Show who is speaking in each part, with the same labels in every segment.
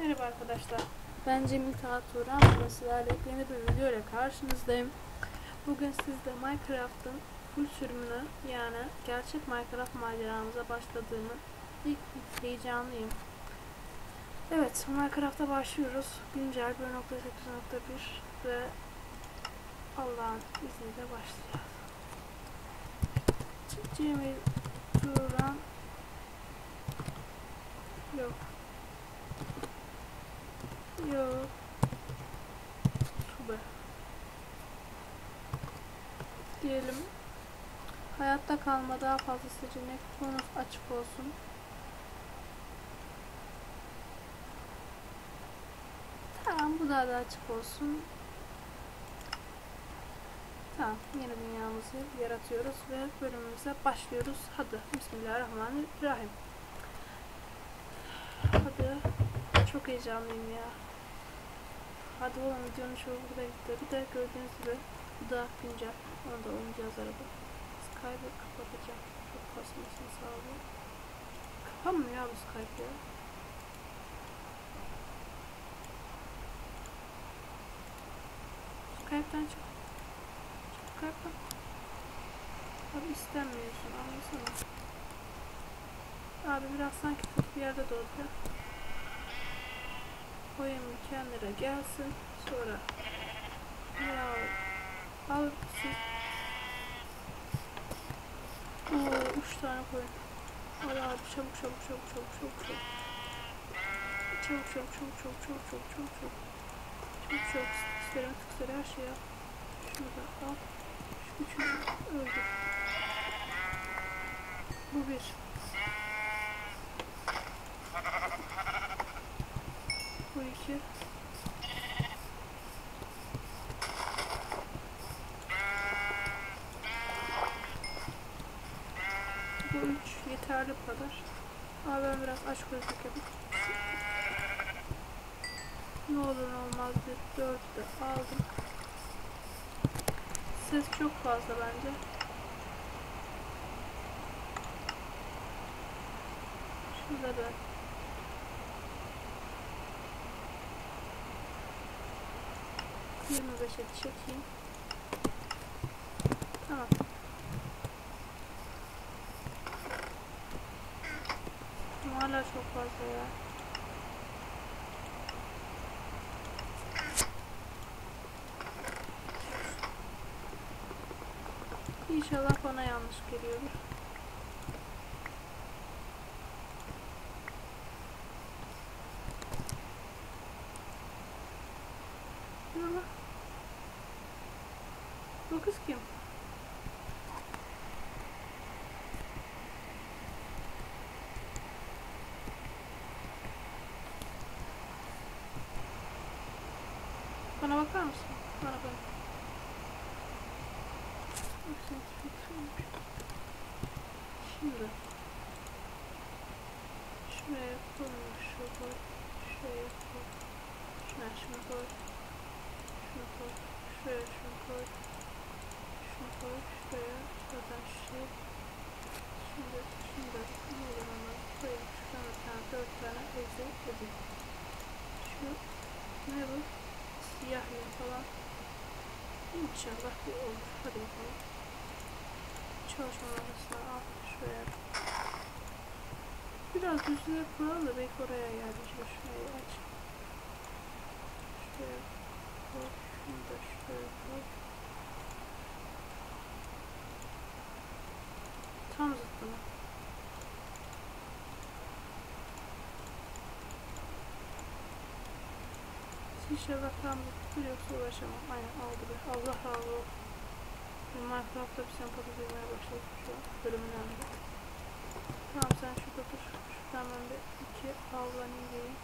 Speaker 1: Merhaba arkadaşlar. Ben Cemil Taha Turan. Bugün sizlerle yeni bir video ile karşınızdayım. Bugün sizde Minecraft'ın full sürümünü yani gerçek Minecraft maceramıza başladığımı ilk heyecanlıyım. Evet Minecraft'a başlıyoruz. Güncel 1.8.1 ve Allah'ın izniyle başlayacağız. Cemil Turan Yok. Yok. Tube. Diyelim. Hayatta kalma daha fazla seçenek. Bonus açık olsun. Tamam bu daha da açık olsun. Tamam yeni dünyamızı yaratıyoruz ve bölümümüze başlıyoruz. Hadi Bismillahirrahmanirrahim. Hadi. Çok heyecanlıyım ya. Hadi oğlum videonun çoğu burada gitti. Bir de gördüğünüz gibi bu da güncel. Onu da oynayacağız araba. Skype'ı kapatacağım. Çok kasmasını sağlıyor. Kapanmıyor ya bu Skype ya. Skype'den çık. Çık Skype'dan. Abi istemiyorsun anlasana. Abi biraz sanki bir yerde doğdu ya. Oyun kendine gelsin. Sonra ya al siz Oo, üç tane koyun. Hadi abi çabuk çabuk çabuk çabuk çabuk çabuk. Çabuk çabuk çabuk çabuk çabuk çabuk çabuk çabuk. Çabuk çabuk isterim isterim her şeyi al. Şunu da al. Şu üçünü öldür. Bu bir. uyku. Bu üç yeterli bu kadar. Ama ben biraz aç gözlük yapayım. Ne olur ne olmaz bir dört de aldım. Ses çok fazla bence. Şurada ben 25'e çekeyim. Tamam. Hala çok fazla ya. İnşallah bana yanlış geliyordur. Bu kız kim? Bana bakar mısın? Bana bak. Şimdi şuraya koyma şu koy şuraya koy şuna şunu koy şunu koy şuraya şunu koy şunu koy şuraya şuradan şey şimdi da ne olur ona koyayım şuradan bir tane dört tane eze edeyim şu ne bu olur hadi bakalım çalışma masasına al şuraya biraz düzlüğe kuralım da belki oraya yerleşir şurayı aç şuraya koy şunu tam zıttına İnşallah tam zıttır yoksa uğraşamam. Aynen aldı be. Allah razı olsun. Minecraft'ta bir sempati duymaya başladım şu an. Bölümün önünde. Tamam sen şurada dur. Şuradan ben bir iki avlanayım geleyim.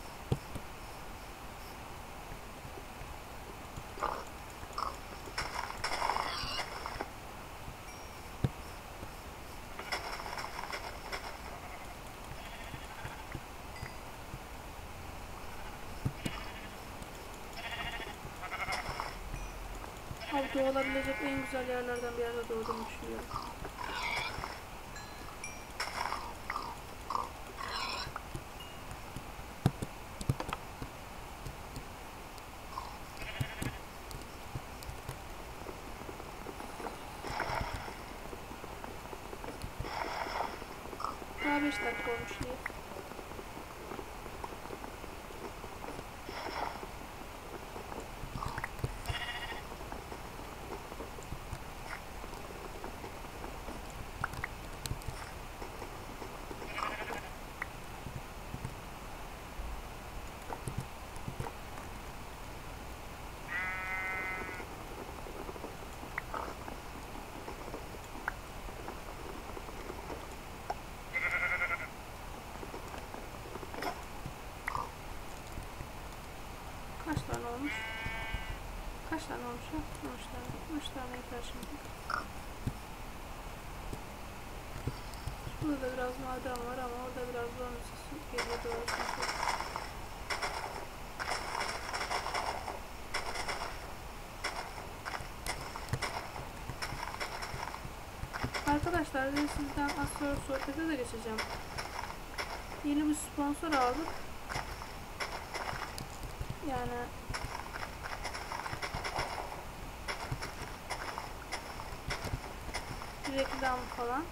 Speaker 1: belki olabilecek en güzel yerlerden bir yerde doğduğumu düşünüyorum. Daha 5 dakika olmuş diye. Olmuş? Kaç tane olmuş ya? 13 tane. 13 tane yeter şimdi. Burada da biraz maden var ama orada biraz bonus geliyor doğru çünkü. Arkadaşlar ben sizden az sonra sohbete de geçeceğim. Yeni bir sponsor aldık. Yani reklam falan.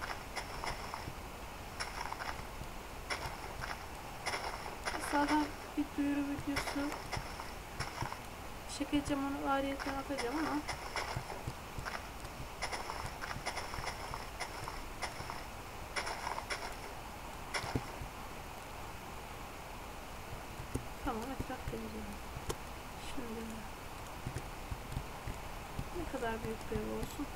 Speaker 1: Zaten bir duyuru videosu çekeceğim onu ayrıyeten atacağım ama Tamam etraf temizledim. Şimdi ne kadar büyük bir ev olsun.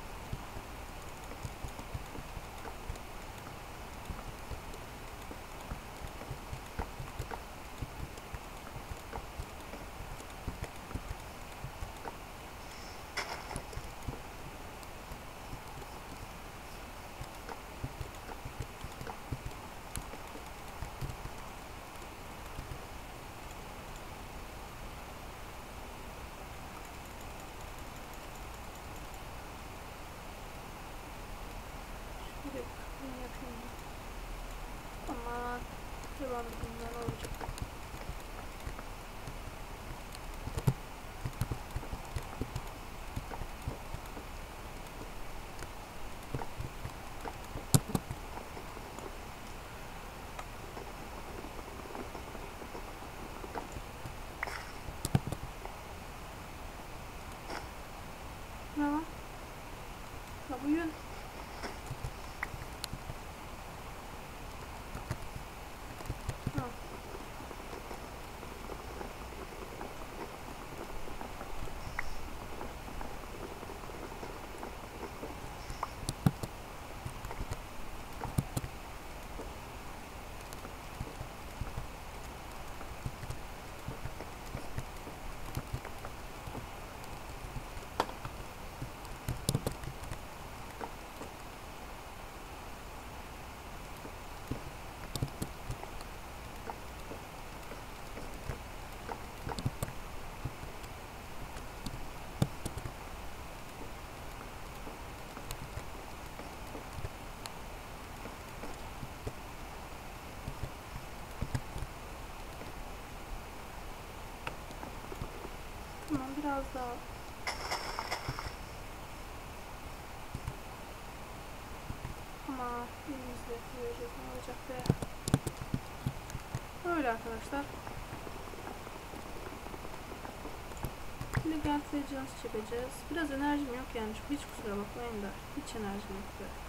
Speaker 1: Şöyle bir kapıyı yapayım. Ama devam edeyim ne olacak. Ne var? Ya bu yön. Ha. Tamam biraz daha. Ama elimizle koyacağız ne olacak be. Öyle arkadaşlar. Şimdi Legends çekeceğiz. Biraz enerjim yok yani. Hiç kusura bakmayın da. Hiç enerjim yok be.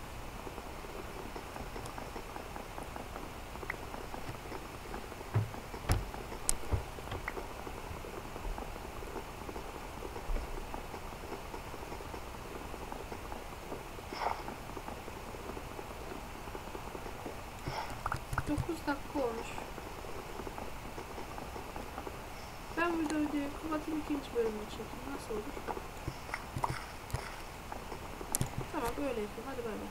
Speaker 1: Dakika olmuş. Ben videoyu kapatayım ikinci bölümünü çekeyim. Nasıl olur? Tamam böyle yapayım. Hadi bay bay.